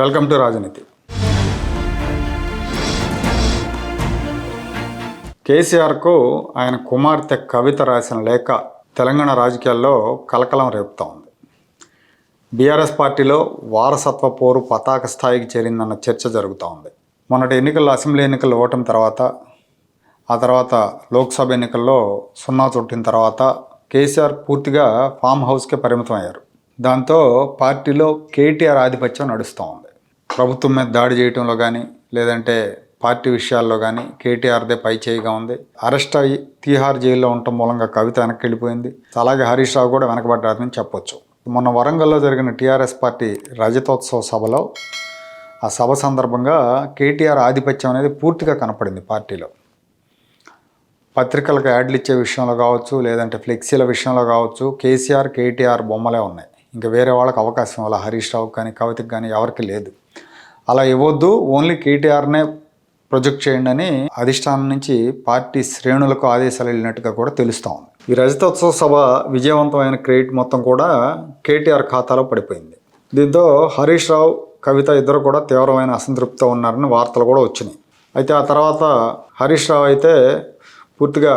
Welcome to రాజనీతి. కేసీఆర్కు ఆయన కుమార్తె కవిత రాసిన లేఖ తెలంగాణ రాజకీయాల్లో కలకలం రేపుతా ఉంది. బీఆర్ఎస్ పార్టీలో వారసత్వ పోరు పతాక స్థాయికి చేరిందన్న చర్చ జరుగుతూ ఉంది. మొన్నటి ఎన్నికల్లో అసెంబ్లీ ఎన్నికల్లో ఓటమి తర్వాత ఆ తర్వాత లోక్సభ ఎన్నికల్లో సున్నా చుట్టిన తర్వాత కేసీఆర్ పూర్తిగా ఫామ్ హౌస్కే పరిమితం అయ్యారు దాంతో పార్టీలో కేటీఆర్ ఆధిపత్యం నడుస్తూ ఉంది. ప్రభుత్వం మీద దాడి చేయటంలో కానీ లేదంటే పార్టీ విషయాల్లో కానీ కేటీఆర్దే పై చేయిగా ఉంది. అరెస్ట్ అయ్యి తీహార్ జైల్లో ఉండటం మూలంగా కవిత వెనక్కి వెళ్ళిపోయింది అలాగే హరీష్ రావు కూడా వెనకబడ్డారని చెప్పొచ్చు. మొన్న వరంగల్లో జరిగిన టీఆర్ఎస్ పార్టీ రజతోత్సవ సభలో ఆ సభ సందర్భంగా కేటీఆర్ ఆధిపత్యం అనేది పూర్తిగా కనపడింది పార్టీలో. పత్రికలకు యాడ్లు ఇచ్చే విషయంలో కావచ్చు లేదంటే ఫ్లెక్సీల విషయంలో కావచ్చు కేసీఆర్ కేటీఆర్ బొమ్మలే ఉన్నాయి. ఇంకా వేరే వాళ్ళకి అవకాశం వల్ల హరీష్ రావు కానీ కవితకి కానీ ఎవరికి లేదు. అలా ఇవ్వద్దు ఓన్లీ కేటీఆర్నే ప్రొజెక్ట్ చేయండి అని అధిష్టానం నుంచి పార్టీ శ్రేణులకు ఆదేశాలు వెళ్ళినట్టుగా కూడా తెలుస్తూ ఉంది. ఈ రజతోత్సవ సభ విజయవంతమైన క్రెడిట్ మొత్తం కూడా కేటీఆర్ ఖాతాలో పడిపోయింది. దీంతో హరీష్ రావు కవిత ఇద్దరు కూడా తీవ్రమైన అసంతృప్తితో ఉన్నారని వార్తలు కూడా వచ్చినాయి. అయితే ఆ తర్వాత హరీష్ రావు అయితే పూర్తిగా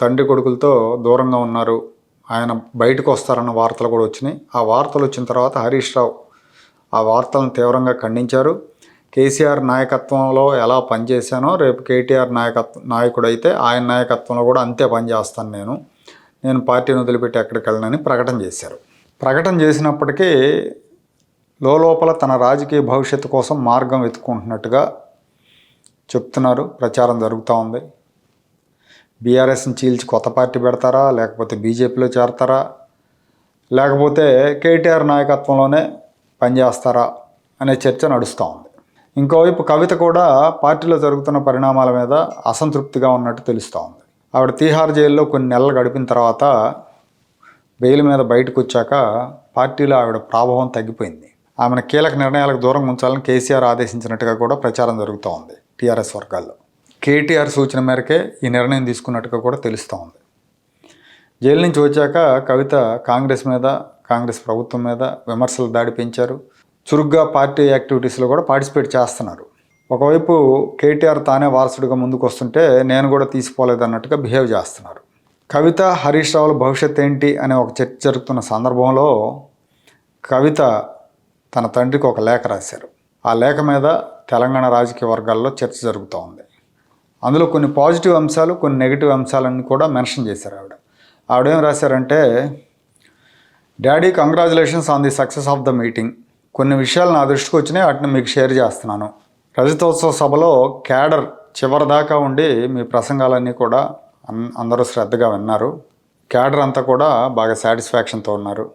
తండ్రి కొడుకులతో దూరంగా ఉన్నారు. ఆయన బయటకు వస్తారన్న వార్తలు కూడా వచ్చినాయి. ఆ వార్తలు వచ్చిన తర్వాత హరీష్ రావు ఆ వార్తలను తీవ్రంగా ఖండించారు. కేసీఆర్ నాయకత్వంలో ఎలా పనిచేశానో రేపు కేటీఆర్ నాయకత్వం నాయకుడు అయితే ఆయన నాయకత్వంలో కూడా అంతే పనిచేస్తాను నేను. నేను పార్టీని వదిలిపెట్టి ఎక్కడికి వెళ్ళనని ప్రకటన చేశారు. ప్రకటన చేసినప్పటికీ లోపల తన రాజకీయ భవిష్యత్తు కోసం మార్గం వెతుక్కుంటున్నట్టుగా చెప్తున్నారు. ప్రచారం జరుగుతూ ఉంది. బీఆర్ఎస్ని చీల్చి కొత్త పార్టీ పెడతారా? లేకపోతే బీజేపీలో చేరతారా? లేకపోతే కేటీఆర్ నాయకత్వంలోనే పనిచేస్తారా అనే చర్చ నడుస్తూ ఉంది. ఇంకోవైపు కవిత కూడా పార్టీలో జరుగుతున్న పరిణామాల మీద అసంతృప్తిగా ఉన్నట్టు తెలుస్తూ ఉంది. ఆవిడ తీహార్ జైల్లో కొన్ని నెలలు గడిపిన తర్వాత బెయిల్ మీద బయటకు వచ్చాక పార్టీలో ఆవిడ ప్రాభవం తగ్గిపోయింది. ఆమెను కీలక నిర్ణయాలకు దూరం ఉంచాలని కేసీఆర్ ఆదేశించినట్టుగా కూడా ప్రచారం జరుగుతూ ఉంది టీఆర్ఎస్ వర్గాల్లో. కేటీఆర్ సూచన మేరకే ఈ నిర్ణయం తీసుకున్నట్టుగా కూడా తెలుస్తూ ఉంది. జైలు నుంచి వచ్చాక కవిత కాంగ్రెస్ మీద కాంగ్రెస్ ప్రభుత్వం మీద విమర్శలు దాడి పెంచారు. చురుగ్గా పార్టీ యాక్టివిటీస్లో కూడా పార్టిసిపేట్ చేస్తున్నారు. ఒకవైపు కేటీఆర్ తానే వారసుడిగా ముందుకు వస్తుంటే నేను కూడా తీసిపోలేదు అన్నట్టుగా బిహేవ్ చేస్తున్నారు. కవిత హరీష్ రావుల భవిష్యత్ ఏంటి అనే ఒక చర్చ జరుగుతున్న సందర్భంలో కవిత తన తండ్రికి ఒక లేఖ రాశారు. ఆ లేఖ మీద తెలంగాణ రాజకీయ వర్గాల్లో చర్చ జరుగుతూ ఉంది అందులో కొన్ని పాజిటివ్ అంశాలు కొన్ని నెగిటివ్ అంశాలను కూడా మెన్షన్ చేశారు ఆవిడ. ఆవిడేం రాశారంటే daddy congratulations on the success of the meeting. కొన్ని విషయాలు నా దృష్టికి వచ్చినాయి వాటిని మీకు షేర్ చేస్తున్నాను. రజతోత్సవ సభలో క్యాడర్ చివరిదాకా ఉండి మీ ప్రసంగాలన్నీ కూడా అన్ అందరూ శ్రద్ధగా విన్నారు. క్యాడర్ అంతా కూడా బాగా సాటిస్ఫాక్షన్తో ఉన్నారు.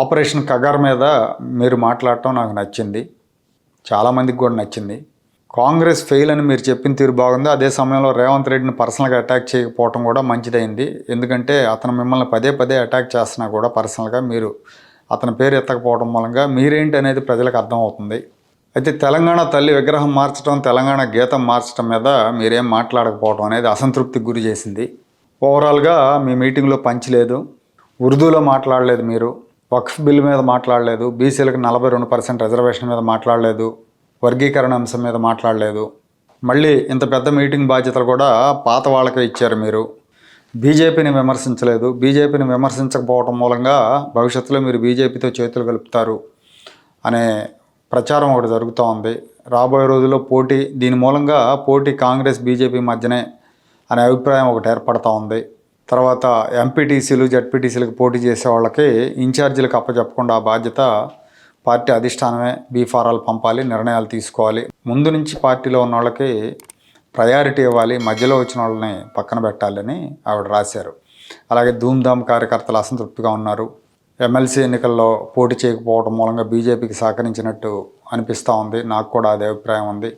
ఆపరేషన్ కగార్ మీద మీరు మాట్లాడటం నాకు నచ్చింది. చాలామందికి కూడా నచ్చింది. కాంగ్రెస్ ఫెయిల్ అని మీరు చెప్పిన తీరు బాగుంది. అదే సమయంలో రేవంత్ రెడ్డిని పర్సనల్గా అటాక్ చేయకపోవడం కూడా మంచిదైంది. ఎందుకంటే అతను మిమ్మల్ని పదే పదే అటాక్ చేస్తున్నా కూడా పర్సనల్గా మీరు అతని పేరు ఎత్తకపోవడం మూలంగా మీరేంటి అనేది ప్రజలకు అర్థమవుతుంది. అయితే తెలంగాణ తల్లి విగ్రహం మార్చడం తెలంగాణ గీతం మార్చడం మీద మీరేం మాట్లాడకపోవడం అనేది అసంతృప్తికి గురి చేసింది. ఓవరాల్గా మీ మీటింగ్లో పంచలేదు ఉర్దూలో మాట్లాడలేదు మీరు. వక్ఫ్ బిల్ మీద మాట్లాడలేదు. బీసీలకు నలభై రెండు పర్సెంట్ రిజర్వేషన్ మీద మాట్లాడలేదు. వర్గీకరణ అంశం మీద మాట్లాడలేదు. మళ్ళీ ఇంత పెద్ద మీటింగ్ బాధ్యతలు కూడా పాత వాళ్ళకే ఇచ్చారు మీరు. బీజేపీని విమర్శించలేదు. బీజేపీని విమర్శించకపోవడం మూలంగా భవిష్యత్తులో మీరు బీజేపీతో చేతులు కలుపుతారు అనే ప్రచారం ఒకటి జరుగుతూ ఉంది. రాబోయే రోజుల్లో పోటీ దీని మూలంగా పోటీ కాంగ్రెస్ బీజేపీ మధ్యనే అనే అభిప్రాయం ఒకటి ఏర్పడుతూ ఉంది. తర్వాత ఎంపీటీసీలు జడ్పీటీసీలకు పోటీ చేసే వాళ్ళకి ఇన్ఛార్జీలకు అప్పచెప్పకుండా ఆ బాధ్యత పార్టీ అధిష్టానమే బీఫారాలు పంపాలి నిర్ణయాలు తీసుకోవాలి. ముందు నుంచి పార్టీలో ఉన్న వాళ్ళకి ప్రయారిటీ ఇవ్వాలి మధ్యలో వచ్చిన వాళ్ళని పక్కన పెట్టాలని ఆవిడ రాశారు. అలాగే ధూమ్ధామ్ కార్యకర్తలు అసంతృప్తిగా ఉన్నారు. ఎమ్మెల్సీ ఎన్నికల్లో పోటీ చేయకపోవడం మూలంగా బీజేపీకి సహకరించినట్టు అనిపిస్తూ ఉంది. నాకు కూడా అదే అభిప్రాయం ఉంది.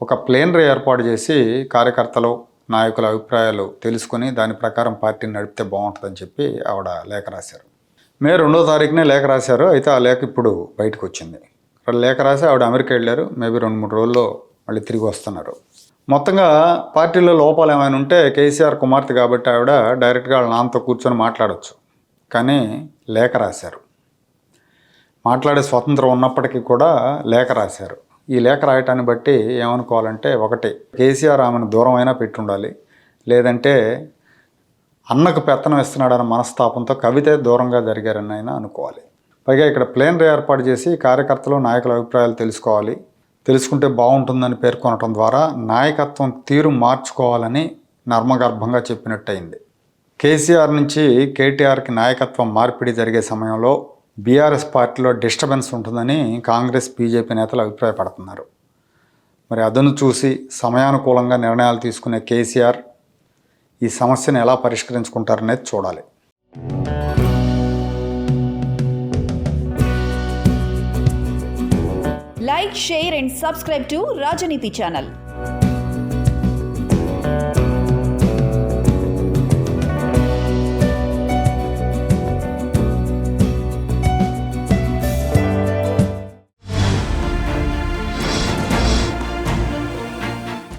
ఒక ప్లేనరీ ఏర్పాటు చేసి కార్యకర్తలు నాయకుల అభిప్రాయాలు తెలుసుకుని దాని ప్రకారం పార్టీని నడిపితే బాగుంటుందని చెప్పి ఆవిడ లేఖ రాశారు. మే రెండో తారీఖునే లేఖ రాశారు. అయితే ఆ లేఖ ఇప్పుడు బయటకు వచ్చింది లేఖ రాసి ఆవిడ అమెరికా వెళ్ళారు. మేబీ రెండు మూడు రోజుల్లో మళ్ళీ తిరిగి వస్తున్నారు. మొత్తంగా పార్టీలో లోపాలు ఏమైనా ఉంటే కేసీఆర్ కుమార్తె కాబట్టి ఆవిడ డైరెక్ట్గా వాళ్ళ నాన్నతో కూర్చొని మాట్లాడవచ్చు కానీ లేఖ రాశారు. మాట్లాడే స్వతంత్రం ఉన్నప్పటికీ కూడా లేఖ రాశారు. ఈ లేఖ రాయటాన్ని బట్టి ఏమనుకోవాలంటే ఒకటి. కేసీఆర్ ఆమెను దూరం అయినా పెట్టుండాలి. లేదంటే అన్నకు పెత్తనం ఇస్తున్నాడన్న మనస్తాపంతో కవితే దూరంగా జరిగారని అయినా అనుకోవాలి. పైగా ఇక్కడ ప్లేన్ ఏర్పాటు చేసి కార్యకర్తలు నాయకుల అభిప్రాయాలు తెలుసుకోవాలి. తెలుసుకుంటే బాగుంటుందని పేర్కొనటం ద్వారా నాయకత్వం తీరు మార్చుకోవాలని నర్మగర్భంగా చెప్పినట్టయింది. కేసీఆర్ నుంచి కేటీఆర్కి నాయకత్వం మార్పిడి జరిగే సమయంలో బీఆర్ఎస్ పార్టీలో డిస్టర్బెన్స్ ఉంటుందని కాంగ్రెస్ బీజేపీ నేతలు అభిప్రాయపడుతున్నారు. మరి అదను చూసి సమయానుకూలంగా నిర్ణయాలు తీసుకునే కేసీఆర్ ఈ సమస్యను ఎలా పరిష్కరించుకుంటారనేది చూడాలి. Like share and subscribe to Rajaneeti channel